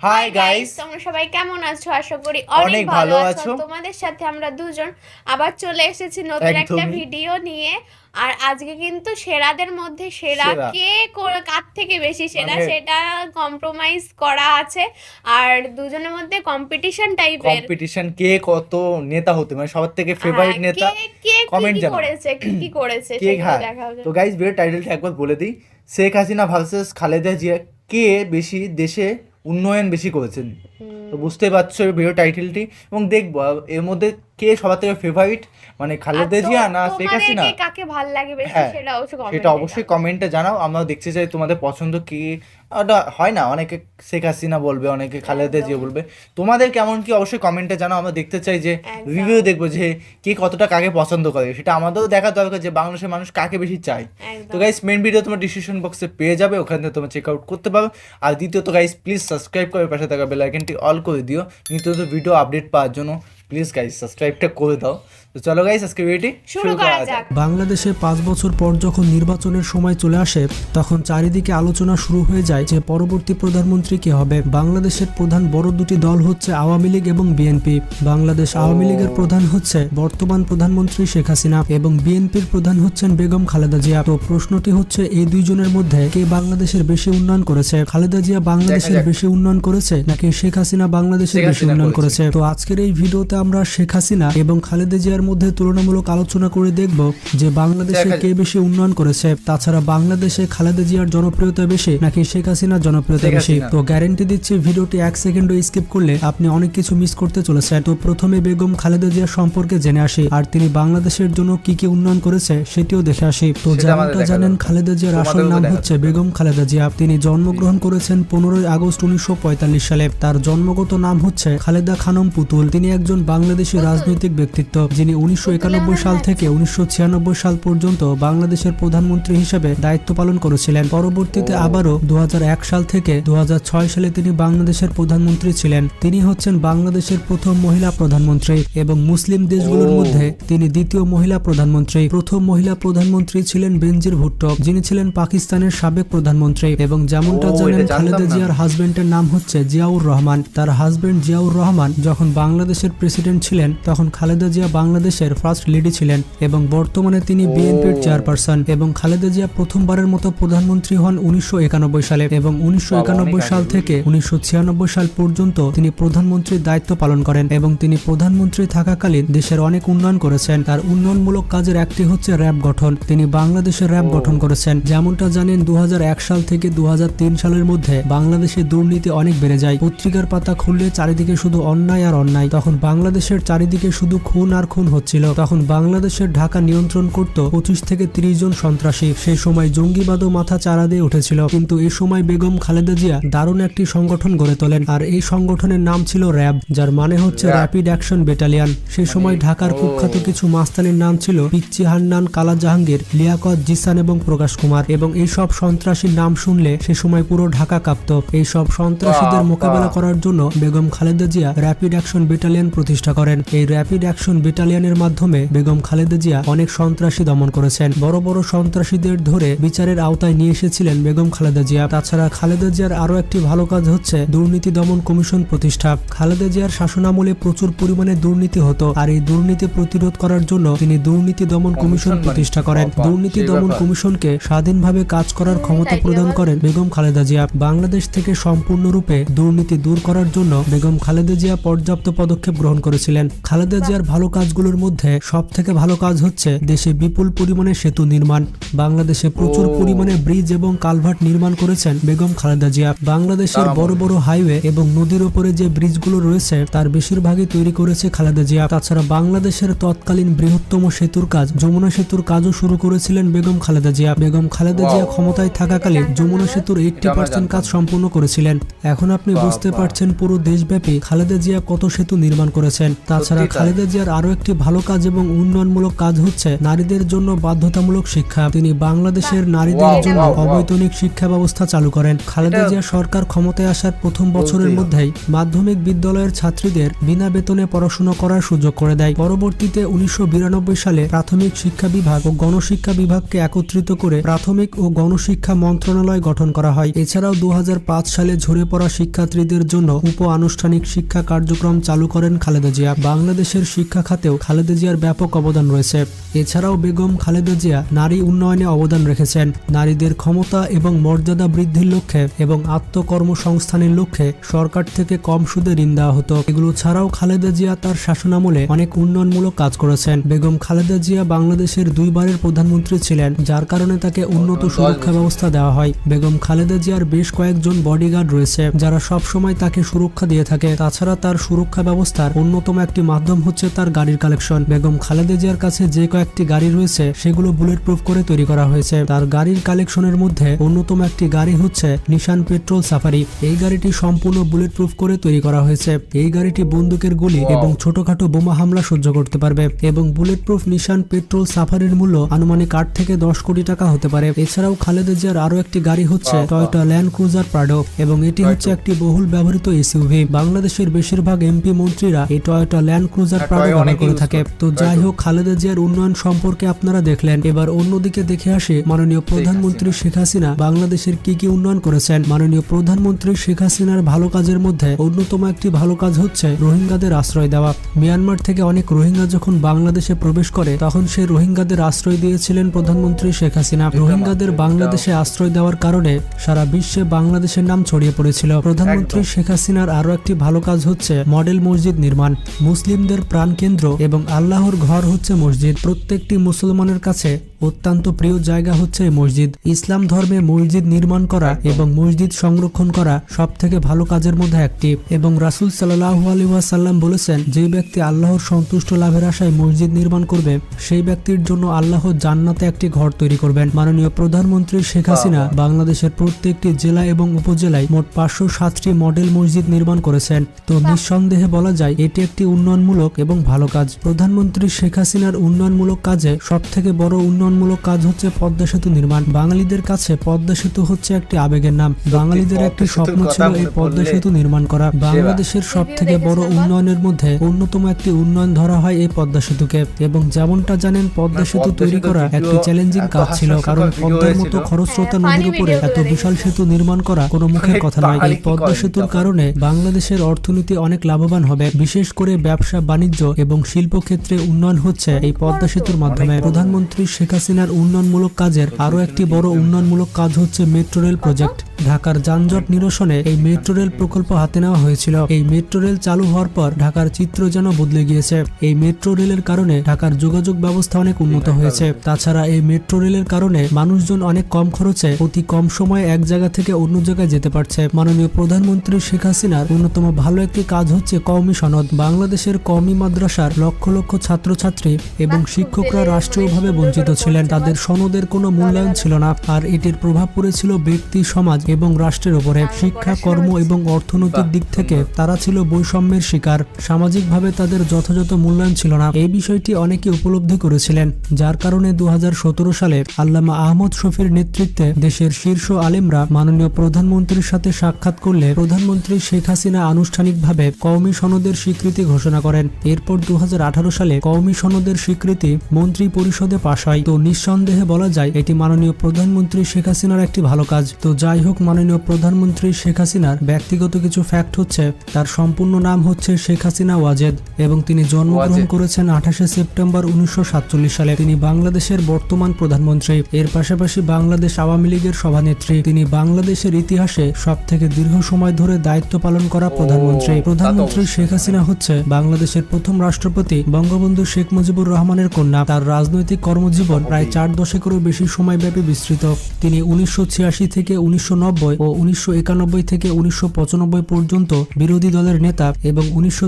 Hi guys তোমরা সবাই কেমন আছো? আশা করি অনেক ভালো আছো। তোমাদের সাথে আমরা দুজন আবার চলে এসেছি নতুন একটা ভিডিও নিয়ে। আর আজকে কিন্তু সেরাদের মধ্যে সেরা। কে কার থেকে বেশি সেরা মানে- সেটা কম্প্রোমাইজ করা আছে। আর দুজনের মধ্যে কম্পিটিশন টাইপের কম্পিটিশন কে কত নেতা হতে মানে সবার থেকে ফেভারিট নেতা কে কে comment কি কি জানাও। করেছে কি কি করেছে সেগুলো হ্যাঁ। দেখা তো গাইস ভিডিও টাইটেলটা একবার বলে দিই। শেখ হাসিনা ভার্সেস খালেদা জিয়া কে বেশি দেশে উন্নয়ন বেশি করেছেন। তো বুঝতেই পারছ ভিডিও টাইটেলটি এবং দেখব এর মধ্যে কে সবার থেকে ফেভারিট মানে খালেদা জিয়া না শেখ হাসিনা? কাকে ভালো লাগে বেশি হ্যাঁ, সেটা অবশ্যই সেটা অবশ্যই। কমেন্টে জানাও। আমরা দেখতে চাই তোমাদের পছন্দ কি। ওটা হয় না অনেকে শেখ হাসিনা বলবে অনেকে খালেদা জিয়া বলবে। তোমাদের কেমন কি অবশ্যই কমেন্টে জানাও। আমরা দেখতে চাই যে। রিভিউ দেখব যে কে কতটা কাকে পছন্দ করে। সেটা আমাদেরও দেখা দরকার যে বাংলাদেশের মানুষ কাকে বেশি চায়। তো। গাইস মেন ভিডিও তোমার ডিসক্রিপশন বক্সে পেয়ে যাবে ওখান থেকে তোমরা চেক আউট করতে পারো। আর দ্বিতীয়ত গাইস প্লিজ সাবস্ক্রাইব করে পাশে থাকা বেল আইকনটি অল করে দিও। নিত্য ভিডিও আপডেট পাওয়ার জন্য। প্লিজ গাইস সাবস্ক্রাইবটা করে দাও তো চলো গাইস আজকে ভিডিওটি শুরু করা যাক। বাংলাদেশে পাঁচ বছর পর যখন নির্বাচনের সময় চলে আসে তখন চারিদিকে আলোচনা শুরু হয়ে যায় যে পরবর্তী প্রধানমন্ত্রী কে হবে। বাংলাদেশের প্রধান বড় দুটি দল হচ্ছে আওয়ামী লীগ এবং বিএনপি। বাংলাদেশ আওয়ামী লীগের প্রধান হচ্ছে বর্তমান প্রধানমন্ত্রী শেখ হাসিনা এবং বিএনপির প্রধান হচ্ছেন বেগম খালেদা জিয়া। তো প্রশ্নটি হচ্ছে এই দুইজনের মধ্যে কে বাংলাদেশের বেশি উন্নয়ন করেছে? খালেদা জিয়া বাংলাদেশের বেশি উন্নয়ন করেছে নাকি শেখ হাসিনা বাংলাদেশের বেশি উন্নয়ন করেছে। করেছে? তো আজকের এই ভিডিওতে আমরা শেখ হাসিনা এবং খালেদা জিয়ার মধ্যে তুলনামূলক আলোচনা করে দেখব যে বাংলাদেশে কে বেশি উন্নয়ন করেছে। তাছাড়া বাংলাদেশে খালেদা জিয়ার জনপ্রিয়তা বেশি নাকি শেখ হাসিনার জনপ্রিয়তা বেশি? তো গ্যারেন্টি দিচ্ছি ভিডিওটি এক সেকেন্ডও স্কিপ করলে আপনি অনেক কিছু মিস করতে চলেছেন। তো প্রথমে বেগম খালেদা জিয়া সম্পর্কে জেনে আসি আর তিনি বাংলাদেশের জন্য কি কি উন্নয়ন করেছে সেটিও দেখে আসি। তো যেমনটা জানেন খালেদা জিয়ার আসল নাম হচ্ছে বেগম খালেদা জিয়া। তিনি জন্মগ্রহণ করেছেন পনেরোই আগস্ট উনিশশো পঁয়তাল্লিশ সালে। তার জন্মগত নাম হচ্ছে খালেদা খানম পুতুল। তিনি একজন বাংলাদেশি রাজনৈতিক ব্যক্তিত্ব যিনি উনিশশো সাল থেকে উনিশশো সাল পর্যন্ত বাংলাদেশের প্রধানমন্ত্রী হিসেবে দায়িত্ব পালন করেছিলেন। পরবর্তীতে আবারও দু সাল থেকে দু সালে তিনি বাংলাদেশের প্রধানমন্ত্রী ছিলেন। তিনি হচ্ছেন বাংলাদেশের প্রথম মহিলা প্রধানমন্ত্রী এবং মুসলিম দেশগুলোর মধ্যে তিনি দ্বিতীয় মহিলা প্রধানমন্ত্রী। প্রথম মহিলা প্রধানমন্ত্রী ছিলেন বেনজির ভুট্টো। যিনি ছিলেন পাকিস্তানের সাবেক প্রধানমন্ত্রী এবং যেমনটা জানেন খালেদা জিয়ার হাজবেন্ডের নাম হচ্ছে জিয়াউর রহমান। তার হাজবেন্ড জিয়াউর রহমান যখন বাংলাদেশের প্রেসিডেন্ট ছিলেন তখন খালেদা জিয়া বাংলাদেশের ফার্স্ট লেডি ছিলেন এবং বর্তমানে তিনি। বিএনপির চেয়ারপারসন এবং খালেদা জিয়া প্রথমবারের মতো প্রধানমন্ত্রী হন উনিশশো সালে এবং উনিশশো সাল থেকে উনিশশো ছিয়ানব্বই সাল পর্যন্ত তিনি প্রধানমন্ত্রীর দায়িত্ব পালন করেন এবং তিনি প্রধানমন্ত্রী থাকাকালীন দেশের অনেক উন্নয়ন করেছেন। তার উন্নয়নমূলক কাজের একটি হচ্ছে র্যাব গঠন। তিনি বাংলাদেশের র্যাব গঠন করেছেন। যেমনটা জানেন দু হাজার এক সাল থেকে দু হাজার তিন সালের মধ্যে বাংলাদেশে দুর্নীতি অনেক বেড়ে যায়। পত্রিকার পাতা খুললে চারিদিকে শুধু অন্যায় আর অন্যায়। তখন বাংলাদেশের চারিদিকে শুধু খুন আর খুন হচ্ছিল। তখন বাংলাদেশের ঢাকা নিয়ন্ত্রণ করত পঁচিশ থেকে তিরিশ জন সন্ত্রাসী। সেই সময় জঙ্গিবাদও মাথা চারা দিয়ে উঠেছিল। কিন্তু এই সময় বেগম খালেদা জিয়া দারুণ একটি সংগঠন গড়ে তোলেন। আর এই সংগঠনের নাম ছিল র্যাব যার মানে হচ্ছে র্যাপিড অ্যাকশন ব্যাটালিয়ন সেই সময় ঢাকার কুখ্যাত কিছু মাস্তানির নাম ছিল পিচ্চি হান্নান কালা জাহাঙ্গীর লিয়াকত জিসান এবং প্রকাশ কুমার। এবং এই সব সন্ত্রাসীর নাম শুনলে সে সময় পুরো ঢাকা কাঁপত। এই সব সন্ত্রাসীদের মোকাবেলা করার জন্য Begum Khaleda Zia rapid action battalion প্রতিষ্ঠা করেন। এই র্যাপিড অ্যাকশন ব্যাটালিয়নের মাধ্যমে বেগম খালেদা জিয়া অনেক সন্ত্রাসী দমন করেছেন। বড় বড় সন্ত্রাসীদের ধরে বিচারের আওতায় নিয়ে এসেছিলেন বেগম খালেদা জিয়া। তাছাড়া খালেদা জিয়ার আরও একটি ভালো কাজ হচ্ছে দুর্নীতি দমন কমিশন প্রতিষ্ঠা। খালেদা জিয়ার শাসনামলে প্রচুর পরিমাণে দুর্নীতি হতো আর এই দুর্নীতি প্রতিরোধ করার জন্য তিনি দুর্নীতি দমন কমিশন মানে প্রতিষ্ঠা করেন। দুর্নীতি দমন কমিশনকে স্বাধীনভাবে কাজ করার ক্ষমতা প্রদান করেন বেগম খালেদা জিয়া। বাংলাদেশ থেকে সম্পূর্ণরূপে দুর্নীতি দূর করার জন্য বেগম খালেদা জিয়া পর্যাপ্ত পদক্ষেপ গ্রহণ করেছিলেন। খালেদা জিয়ার ভালো কাজগুলোর মধ্যে সব থেকে ভালো কাজ হচ্ছে দেশে বিপুল পরিমাণে সেতু নির্মাণ। বাংলাদেশে প্রচুর পরিমাণে ব্রিজ এবং কালভার্ট নির্মাণ করেছেন বেগম খালেদা জিয়া। বাংলাদেশের বড় বড় হাইওয়ে এবং নদীর উপরে যে ব্রিজগুলো রয়েছে তার বেশিরভাগই তৈরি করেছে খালেদা জিয়া। তাছাড়া বাংলাদেশের তৎকালীন বৃহত্তম সেতুর কাজ যমুনা সেতুর কাজও শুরু করেছিলেন বেগম খালেদা জিয়া। বেগম খালেদা জিয়া. ক্ষমতায় থাকাকালীন যমুনা সেতুর এইটটি পার্সেন্ট কাজ সম্পূর্ণ করেছিলেন। এখন আপনি বুঝতে পারছেন পুরো দেশব্যাপী খালেদা জিয়া কত সেতু নির্মাণ করেছেন। তাছাড়া খালেদা জিয়ার আরও একটি ভালো কাজ এবং উন্নয়নমূলক কাজ হচ্ছে নারীদের জন্য বাধ্যতামূলক শিক্ষা। তিনি বাংলাদেশের নারীদের জন্য. অবৈতনিক শিক্ষা ব্যবস্থা চালু করেন। খালেদা জিয়া সরকার ক্ষমতায় আসার প্রথম বছরের মধ্যেই মাধ্যমিক বিদ্যালয়ের ছাত্রীদের বিনা বেতনে পড়াশোনা করার সুযোগ করে দেয়। পরবর্তীতে উনিশশো বিরানব্বই সালে প্রাথমিক শিক্ষা বিভাগ ও গণশিক্ষা বিভাগকে একত্রিত করে প্রাথমিক ও গণশিক্ষা মন্ত্রণালয় গঠন করা হয়। এছাড়াও দু হাজার পাঁচ সালে ঝরে পড়া শিক্ষার্থীদের জন্য উপ আনুষ্ঠানিক শিক্ষা কার্যক্রম চালু করেন খালেদা জিয়া। বাংলাদেশের শিক্ষা খাতেও খালেদা জিয়ার ব্যাপক অবদান রয়েছে। এছাড়াও বেগম খালেদা জিয়া নারী উন্নয়নে অবদান রেখেছেন। নারীদের ক্ষমতা এবং মর্যাদা বৃদ্ধির লক্ষ্যে এবং আত্মকর্মসংস্থানের লক্ষ্যে সরকার থেকে কম সুদে ঋণ দেওয়া হতো। এগুলো ছাড়াও খালেদা জিয়া তার শাসনামলে অনেক উন্নয়নমূলক কাজ করেছেন। বেগম খালেদা জিয়া বাংলাদেশের দুইবারের প্রধানমন্ত্রী ছিলেন, যার কারণে তাকে উন্নত সুরক্ষা ব্যবস্থা দেওয়া হয়। বেগম খালেদা জিয়ার বেশ কয়েকজন বডিগার্ড রয়েছে, যারা সবসময় তাকে সুরক্ষা দিয়ে থাকে। তাছাড়া তার সুরক্ষা ব্যবস্থার অন্যতম একটি মাধ্যম হচ্ছে তার গাড়ির কালেকশন। বেগম খালেদা জিয়ার কাছে যে কয়েকটি গাড়ি রয়েছে সেগুলো বুলেট প্রুফ করে তৈরি করা হয়েছে। তার গাড়ির কালেকশনের মধ্যে অন্যতম একটি গাড়ি হচ্ছে নিশান পেট্রোল সাফারি এই গাড়িটি সম্পূর্ণ বুলেট প্রুফ করে তৈরি করা হয়েছে। এই গাড়িটি বন্দুকের গুলি এবং ছোটখাটো বোমা হামলা সহ্য করতে পারবে এবং বুলেট প্রুফ নিশান পেট্রোল সাফারির মূল্য আনুমানিক আট থেকে দশ কোটি টাকা হতে পারে। এছাড়াও খালেদা জিয়ার আরও একটি গাড়ি হচ্ছে টয়টা ল্যান্ড ক্রুজার প্রাডো এবং এটি হচ্ছে একটি বহুল ব্যবহৃত এসইউভি বাংলাদেশের বেশিরভাগ এমপি মন্ত্রীরা এই টয়টা ল্যান্ড ক্রুজার প্রাডো ব্যবহার করে থাকে। তো যাই হোক খালেদা জিয়ার উন্নয়ন সম্পর্কে আপনারা দেখলেন। এবার অন্যদিকে দেখে আসি মাননীয় প্রধানমন্ত্রী শেখ হাসিনা বাংলাদেশের কি কি উন্নয়ন করেছেন। মাননীয় প্রধানমন্ত্রী শেখ হাসিনার ভালো কাজের মধ্যে অন্যতম একটি ভালো কাজ হচ্ছে রোহিঙ্গাদের আশ্রয় দেওয়া। মিয়ানমার থেকে অনেক রোহিঙ্গা যখন বাংলাদেশে প্রবেশ করে তখন সেই রোহিঙ্গাদের আশ্রয় দিয়েছিলেন প্রধানমন্ত্রী শেখ হাসিনা। রোহিঙ্গাদের বাংলাদেশে আশ্রয় দেওয়ার কারণে সারা বিশ্বে বাংলাদেশের নাম ছড়িয়ে পড়েছিল। প্রধানমন্ত্রী শেখ হাসিনার আরও একটি ভালো কাজ হচ্ছে মডেল মসজিদ নির্মাণ। মুসলিমদের প্রাণ প্রাণকেন্দ্র এবং আল্লাহর ঘর হচ্ছে মসজিদ। প্রত্যেকটি মুসলমানের কাছে অত্যন্ত প্রিয় জায়গা হচ্ছে মসজিদ। ইসলাম ধর্মে মসজিদ নির্মাণ করা এবং মসজিদ সংরক্ষণ করা সব থেকে ভালো কাজের মধ্যে একটি। এবং রাসুল সাল্লাহ আলহাসাল্লাম বলেছেন যে ব্যক্তি আল্লাহর সন্তুষ্ট লাভের আশায় মসজিদ নির্মাণ করবে সেই ব্যক্তির জন্য আল্লাহ জান্নাতে একটি ঘর তৈরি করবেন। মাননীয় প্রধানমন্ত্রী শেখ হাসিনা বাংলাদেশের প্রত্যেকটি জেলা এবং উপজেলায় মোট পাঁচশো সাতটি মডেল মসজিদ নির্মাণ করেছেন। তো নিঃসন্দেহে বলা যায় এটি একটি উন্নয়নমূলক এবং ভালো কাজ। প্রধানমন্ত্রী শেখ হাসিনার উন্নয়নমূলক কাজে সব থেকে বড় উন্নয়নমূলক কাজ হচ্ছে পদ্মা সেতু নির্মাণ। বাঙালিদের কাছে পদ্মা সেতু হচ্ছে একটি আবেগের নাম। বাঙালিদের একটি স্বপ্ন ছিল এই পদ্মা সেতু নির্মাণ করা। বাংলাদেশের সব থেকে বড় উন্নয়নের মধ্যে অন্যতম একটি উন্নয়ন ধরা হয় এই পদ্মা সেতুকে। এবং যেমনটা জানেন পদ্মা মানে সেতু তৈরি করা একটি চ্যালেঞ্জিং কাজ ছিল কারণ পদ্মার মতো খরস্রোতা হ্যাঁ, নদীর উপরে এত বিশাল সেতু নির্মাণ করা কোনো মুখের মানে কথা নয়। এই পদ্মা সেতুর কারণে বাংলাদেশের অর্থনীতি অনেক লাভবান হবে বিশেষ করে ব্যবসা বাণিজ্য এবং শিল্প ক্ষেত্রে উন্নয়ন হচ্ছে। এই পদ্মা সেতুর মাধ্যমে প্রধানমন্ত্রী শেখ হাসিনার উন্নয়নমূলক কাজের আরও একটি বড় উন্নয়নমূলক কাজ হচ্ছে মেট্রো রেল প্রজেক্ট। ঢাকার যানজট নিরসনে এই মেট্রো রেল প্রকল্প হাতে নেওয়া হয়েছিল। এই মেট্রো রেল চালু হওয়ার পর ঢাকার চিত্র যেন বদলে গিয়েছে। এই মেট্রো রেলের কারণে ঢাকার যোগাযোগ ব্যবস্থা অনেক উন্নত হয়েছে। তাছাড়া এই মেট্রো রেলের কারণে মানুষজন অনেক কম খরচে অতি কম সময়ে এক জায়গা থেকে অন্য জায়গায় যেতে পারছে। মাননীয় প্রধানমন্ত্রী শেখ হাসিনার অন্যতম ভালো একটি কাজ হচ্ছে কওমি সনদ। বাংলাদেশের কওমি মাদ্রাসার লক্ষ লক্ষ লক্ষ ছাত্রছাত্রী এবং শিক্ষকরা রাষ্ট্রীয়ভাবে বঞ্চিত ছিলেন। তাদের সনদের কোনো মূল্যায়ন ছিল না আর এটির প্রভাব পড়েছিল ব্যক্তি সমাজ এবং রাষ্ট্রের উপরে। শিক্ষা কর্ম এবং অর্থনৈতিক দিক থেকে তারা ছিল বৈষম্যের শিকার। সামাজিকভাবে তাদের যথাযথ মূল্যায়ন ছিল না। এই বিষয়টি অনেকে উপলব্ধি করেছিলেন যার কারণে দু হাজার সতেরো সালে আল্লামা আহমদ শফির নেতৃত্বে দেশের শীর্ষ আলেমরা মাননীয় প্রধানমন্ত্রীর সাথে সাক্ষাৎ করলে প্রধানমন্ত্রী শেখ হাসিনা আনুষ্ঠানিকভাবে কওমি সনদের স্বীকৃতি ঘোষণা করেন। এরপর দু হাজার সালে কওমি সনদের স্বীকৃতি মন্ত্রী পরিষদে পাশ হয়। তো নিঃসন্দেহে বলা যায় এটি মাননীয় প্রধানমন্ত্রী শেখ হাসিনার একটি ভালো কাজ। তো যাই হোক মাননীয় প্রধানমন্ত্রী শেখ হাসিনার ব্যক্তিগত কিছু ফ্যাক্ট হচ্ছে তার সম্পূর্ণ নাম হচ্ছে শেখ হাসিনা ওয়াজেদ এবং তিনি জন্মগ্রহণ করেছেন আঠাশে সেপ্টেম্বর উনিশশো সাতচল্লিশ সালে। তিনি বাংলাদেশের বর্তমান প্রধানমন্ত্রী। এর পাশাপাশি বাংলাদেশ আওয়ামী লীগের সভানেত্রী। তিনি বাংলাদেশের ইতিহাসে সব থেকে দীর্ঘ সময় ধরে দায়িত্ব পালন করা প্রধানমন্ত্রী। প্রধানমন্ত্রী শেখ হাসিনা হচ্ছে বাংলাদেশের প্রথম রাষ্ট্রপতি। বঙ্গবন্ধু শেখ মুজিবুর রহমানের কন্যা। তার রাজনৈতিক কর্মজীবন প্রায় চার দশকেরও বেশি সময়ব্যাপী বিস্তৃত। তিনি উনিশশো ছিয়াশি থেকে উনিশশো ও উনিশশো থেকে উনিশশো পর্যন্ত বিরোধী দলের নেতা এবং উনিশশো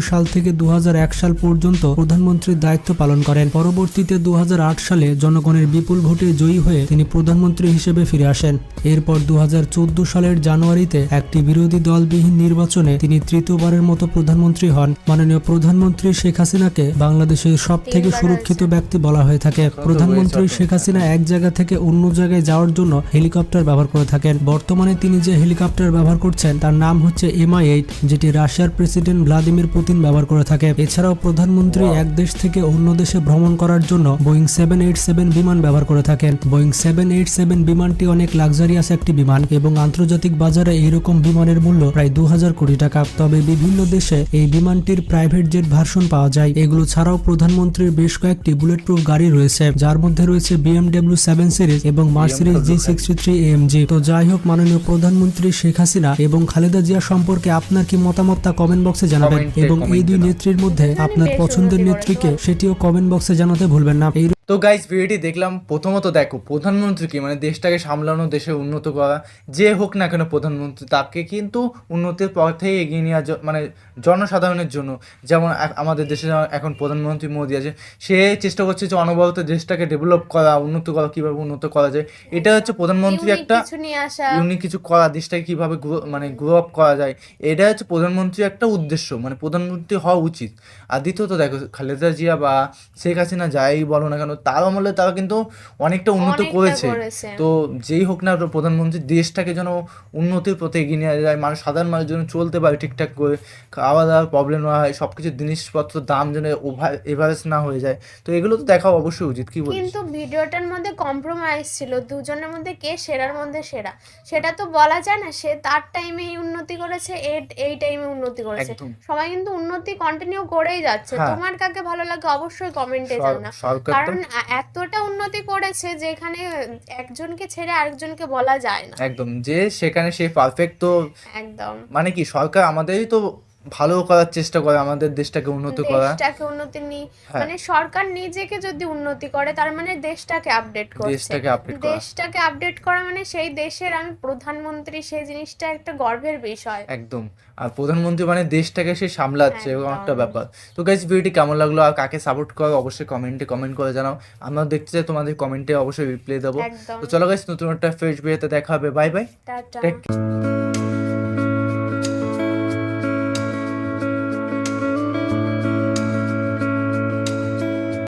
সাল থেকে দু সাল পর্যন্ত প্রধানমন্ত্রীর দায়িত্ব পালন করেন। পরবর্তীতে দু হাজার আট সালে জনগণের বিপুল ভোটে জয়ী হয়ে তিনি প্রধানমন্ত্রী হিসেবে ফিরে আসেন। এরপর দু হাজার চোদ্দ সালের জানুয়ারিতে একটি বিরোধী দলবিহীন নির্বাচনে তিনি তৃতীয়বারের মতো প্রধানমন্ত্রী হন। মাননীয় প্রধানমন্ত্রী শেখ হাসিনাকে বাংলাদেশের সব থেকে সুরক্ষিত ব্যক্তি বলা হয়ে থাকে। প্রধানমন্ত্রী শেখ হাসিনা এক জায়গা থেকে অন্য জায়গায় যাওয়ার জন্য হেলিকপ্টার ব্যবহার করে থাকেন। বর্তমানে তিনি যে হেলিকপ্টার ব্যবহার করছেন তার নাম হচ্ছে এমআই এইট যেটি রাশিয়ার প্রেসিডেন্ট ভ্লাদিমির পুতিন ব্যবহার করে থাকে। এছাড়াও প্রধানমন্ত্রী এক দেশ থেকে অন্য দেশে ভ্রমণ করার জন্য বোয়িং সেভেন এইট সেভেন বিমান ব্যবহার করে থাকেন। বোয়িং সেভেন এইট সেভেন বিমানটি অনেক লাক্সারিয়াস একটি বিমান এবং আন্তর্জাতিক বাজারে এইরকম বিমানের মূল্য প্রায় দু হাজার কোটি টাকা। তবে বিভিন্ন দেশে এই বিমানটির প্রাইভেট জেট ভার্সন পাওয়া যায়। এগুলো ছাড়াও প্রধানমন্ত্রীর বেশ কয়েকটি বুলেট প্রুফ গাড়ি রয়েছে যার মধ্যে রয়েছে বিএমডব্লিউ সেভেন সিরিজ এবং Mercedes G sixty three MG তো যাই হোক মাননীয় প্রধানমন্ত্রী শেখ হাসিনা এবং খালেদা জিয়া সম্পর্কে আপনার কি মতামত তা কমেন্ট বক্সে জানাবেন এবং এই দুই নেত্রীর মধ্যে আপনার পছন্দের নেত্রীকে সেটিও কমেন্ট বক্সে জানাতে ভুলবেন না। তো গাইজ ভিডিওটি দেখলাম প্রথমত দেখো প্রধানমন্ত্রীকে মানে দেশটাকে সামলানো দেশে উন্নত করা যে হোক না কেন প্রধানমন্ত্রী তাকে কিন্তু উন্নতির পথে এগিয়ে নেওয়া মানে জনসাধারণের জন্য। যেমন আমাদের দেশে এখন প্রধানমন্ত্রী মোদী আছে সে চেষ্টা করছে যে অনবরত দেশটাকে ডেভেলপ করা উন্নত করা কীভাবে উন্নত করা যায়। এটা হচ্ছে প্রধানমন্ত্রী একটা ইউনিক কিছু করা দেশটাকে কীভাবে মানে গ্রো আপ করা যায়। এটা হচ্ছে প্রধানমন্ত্রীর একটা উদ্দেশ্য মানে প্রধানমন্ত্রী হওয়া উচিত। আর দ্বিতীয়ত দেখো খালেদা জিয়া বা শেখ হাসিনা যাই বলো না কেন তার আমলে তারা কিন্তু অনেকটা উন্নত করেছে। তো যেই হোক না প্রধানমন্ত্রী দেশটাকে যেন উন্নতির পথে এগিয়ে নিয়ে যায় মানুষ সাধারণ মানুষ যেন চলতে পারে ঠিকঠাক করে খাওয়া দাওয়ার প্রবলেম না হয় সব কিছু জিনিসপত্র দাম যেন ওভার এভারেজ না হয়ে যায়। তো এগুলো তো দেখা অবশ্যই উচিত কি কিন্তু ভিডিওটার মধ্যে কম্প্রোমাইজ ছিল দুজনের মধ্যে কে সেরার মধ্যে সেরা? সেটা তো বলা যায় না সে তার টাইমে উন্নতি করেছে এই টাইমে উন্নতি করেছে। সবাই কিন্তু উন্নতি কন্টিনিউ করেই যাচ্ছে। হ্যাঁ। তোমার কাকে ভালো লাগে অবশ্যই কমেন্টে জানা কারণ এতটা উন্নতি করেছে যে এখানে একজনকে ছেড়ে আরেকজনকে বলা যায় না। একদম যে সেখানে সে পারফেক্ট তো একদম। মানে কি সরকার আমাদেরই তো ভালো করার চেষ্টা করে আমাদের দেশটাকে উন্নত করা দেশটাকে উন্নতি নি হ্যাঁ। মানে সরকার নিজেকে যদি উন্নতি করে তার মানে দেশটাকে আপডেট করছে। দেশটাকে আপডেট করা। দেশটাকে আপডেট করা মানে সেই দেশের আমি প্রধানমন্ত্রী সেই জিনিসটা একটা গর্বের বিষয়। একদম। আর প্রধানমন্ত্রী মানে দেশটাকে সে সামলাচ্ছে এরকম একটা ব্যাপার। তো গাইজ ভিডিওটি কেমন লাগল আর কাকে সাপোর্ট করো অবশ্যই কমেন্টে কমেন্ট করে জানাও। আমরা দেখতে চাই তোমাদের কমেন্টে অবশ্যই রিপ্লাই দেবো। তো চলো গাইজ নতুন একটা ফ্রেশ ভিডিওতে দেখা হবে। Bye bye tata.